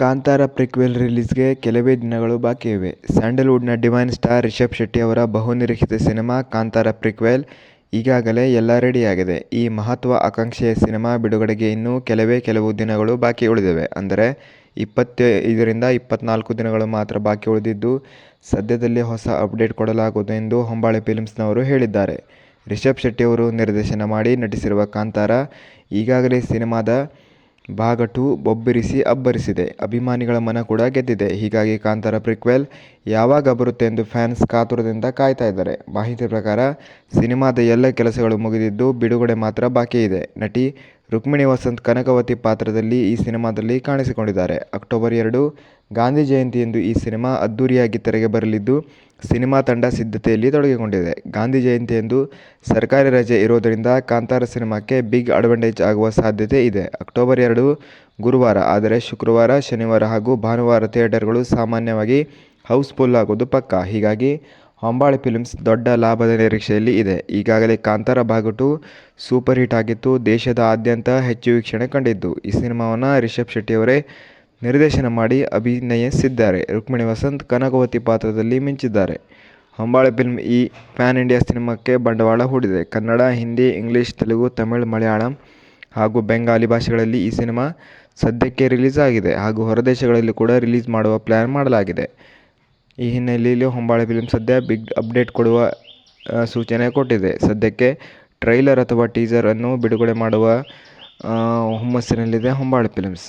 ಕಾಂತಾರ ಪ್ರಿಕ್ವೆಲ್ ರಿಲೀಸ್ಗೆ ಕೆಲವೇ ದಿನಗಳು ಬಾಕಿ ಇವೆ. ಸ್ಯಾಂಡಲ್ವುಡ್ನ ಡಿವೈನ್ ಸ್ಟಾರ್ ರಿಷಬ್ ಶೆಟ್ಟಿ ಅವರ ಬಹುನಿರೀಕ್ಷಿತ ಸಿನಿಮಾ ಕಾಂತಾರ ಪ್ರಿಕ್ವೆಲ್ ಈಗಾಗಲೇ ಎಲ್ಲ ರೆಡಿಯಾಗಿದೆ. ಈ ಮಹತ್ವ ಆಕಾಂಕ್ಷೆಯ ಸಿನಿಮಾ ಬಿಡುಗಡೆಗೆ ಇನ್ನೂ ಕೆಲವೇ ಕೆಲವು ದಿನಗಳು ಬಾಕಿ ಉಳಿದಿವೆ. ಅಂದರೆ ಇಪ್ಪತ್ತೈದರಿಂದ ಇಪ್ಪತ್ನಾಲ್ಕು ದಿನಗಳು ಮಾತ್ರ ಬಾಕಿ ಉಳಿದಿದ್ದು, ಸದ್ಯದಲ್ಲಿ ಹೊಸ ಅಪ್ಡೇಟ್ ಕೊಡಲಾಗುವುದು ಎಂದು ಹೊಂಬಾಳೆ ಫಿಲ್ಮ್ಸ್ನವರು ಹೇಳಿದ್ದಾರೆ. ರಿಷಬ್ ಶೆಟ್ಟಿಯವರು ನಿರ್ದೇಶನ ಮಾಡಿ ನಟಿಸಿರುವ ಕಾಂತಾರ ಈಗಾಗಲೇ ಸಿನಿಮಾದ ಭಾಗ ಬೊಬ್ಬಿರಿಸಿ ಅಬ್ಬರಿಸಿದೆ. ಅಭಿಮಾನಿಗಳ ಮನ ಕೂಡ ಗೆದ್ದಿದೆ. ಹೀಗಾಗಿ ಕಾಂತಾರ ಪ್ರಿಕ್ವೆಲ್ ಯಾವಾಗ ಬರುತ್ತೆ ಎಂದು ಫ್ಯಾನ್ಸ್ ಕಾತುರದಿಂದ ಕಾಯ್ತಾ ಇದ್ದಾರೆ. ಮಾಹಿತಿ ಪ್ರಕಾರ, ಸಿನಿಮಾದ ಎಲ್ಲ ಕೆಲಸಗಳು ಮುಗಿದಿದ್ದು, ಬಿಡುಗಡೆ ಮಾತ್ರ ಬಾಕಿ ಇದೆ. ನಟಿ ರುಕ್ಮಿಣಿ ವಸಂತ್ ಕನಕವತಿ ಪಾತ್ರದಲ್ಲಿ ಈ ಸಿನಿಮಾದಲ್ಲಿ ಕಾಣಿಸಿಕೊಂಡಿದ್ದಾರೆ. ಅಕ್ಟೋಬರ್ ಎರಡು, ಗಾಂಧಿ ಜಯಂತಿಯಂದು ಈ ಸಿನಿಮಾ ಅದ್ದೂರಿಯಾಗಿ ತೆರೆಗೆ ಬರಲಿದ್ದು, ಸಿನಿಮಾ ತಂಡ ಸಿದ್ಧತೆಯಲ್ಲಿ ತೊಡಗಿಕೊಂಡಿದೆ. ಗಾಂಧಿ ಜಯಂತಿಯಂದು ಸರ್ಕಾರಿ ರಜೆ ಇರೋದರಿಂದ ಕಾಂತಾರ ಸಿನಿಮಾಕ್ಕೆ ಬಿಗ್ ಅಡ್ವಾಂಟೇಜ್ ಆಗುವ ಸಾಧ್ಯತೆ ಇದೆ. ಅಕ್ಟೋಬರ್ ಎರಡು ಗುರುವಾರ. ಆದರೆ ಶುಕ್ರವಾರ, ಶನಿವಾರ ಹಾಗೂ ಭಾನುವಾರ ಥಿಯೇಟರ್ಗಳು ಸಾಮಾನ್ಯವಾಗಿ ಹೌಸ್ ಫುಲ್ ಆಗೋದು ಪಕ್ಕಾ. ಹೀಗಾಗಿ ಹೊಂಬಾಳೆ ಫಿಲ್ಮ್ಸ್ ದೊಡ್ಡ ಲಾಭದ ನಿರೀಕ್ಷೆಯಲ್ಲಿ ಇದೆ. ಈಗಾಗಲೇ ಕಾಂತಾರ ಭಾಗ ಸೂಪರ್ ಹಿಟ್ ಆಗಿದ್ದು, ದೇಶದಾದ್ಯಂತ ಹೆಚ್ಚು ವೀಕ್ಷಣೆ ಕಂಡಿದ್ದು, ಈ ಸಿನಿಮಾವನ್ನು ರಿಷಬ್ ಶೆಟ್ಟಿಯವರೇ ನಿರ್ದೇಶನ ಮಾಡಿ ಅಭಿನಯಿಸಿದ್ದಾರೆ. ರುಕ್ಮಿಣಿ ವಸಂತ್ ಕನಕವತಿ ಪಾತ್ರದಲ್ಲಿ ಮಿಂಚಿದ್ದಾರೆ. ಹೊಂಬಾಳೆ ಫಿಲ್ಮ್ ಈ ಪ್ಯಾನ್ ಇಂಡಿಯಾ ಸಿನಿಮಾಕ್ಕೆ ಬಂಡವಾಳ ಹೂಡಿದೆ. ಕನ್ನಡ, ಹಿಂದಿ, ಇಂಗ್ಲಿಷ್, ತೆಲುಗು, ತಮಿಳು, ಮಲಯಾಳಂ ಹಾಗೂ ಬೆಂಗಾಲಿ ಭಾಷೆಗಳಲ್ಲಿ ಈ ಸಿನಿಮಾ ಸದ್ಯಕ್ಕೆ ರಿಲೀಸ್ ಆಗಿದೆ ಹಾಗೂ ಹೊರದೇಶಗಳಲ್ಲಿ ಕೂಡ ರಿಲೀಸ್ ಮಾಡುವ ಪ್ಲ್ಯಾನ್ ಮಾಡಲಾಗಿದೆ. ಈ ಹಿನ್ನೆಲೆಯಲ್ಲಿ ಹೊಂಬಾಳೆ ಫಿಲ್ಮ್ ಸದ್ಯ ಬಿಗ್ ಅಪ್ಡೇಟ್ ಕೊಡುವ ಸೂಚನೆ ಕೊಟ್ಟಿದೆ. ಸದ್ಯಕ್ಕೆ ಟ್ರೈಲರ್ ಅಥವಾ ಟೀಸರ್ ಅನ್ನು ಬಿಡುಗಡೆ ಮಾಡುವ ಹುಮ್ಮಸ್ಸಿನಲ್ಲಿದೆ ಹೊಂಬಾಳೆ ಫಿಲ್ಮ್ಸ್.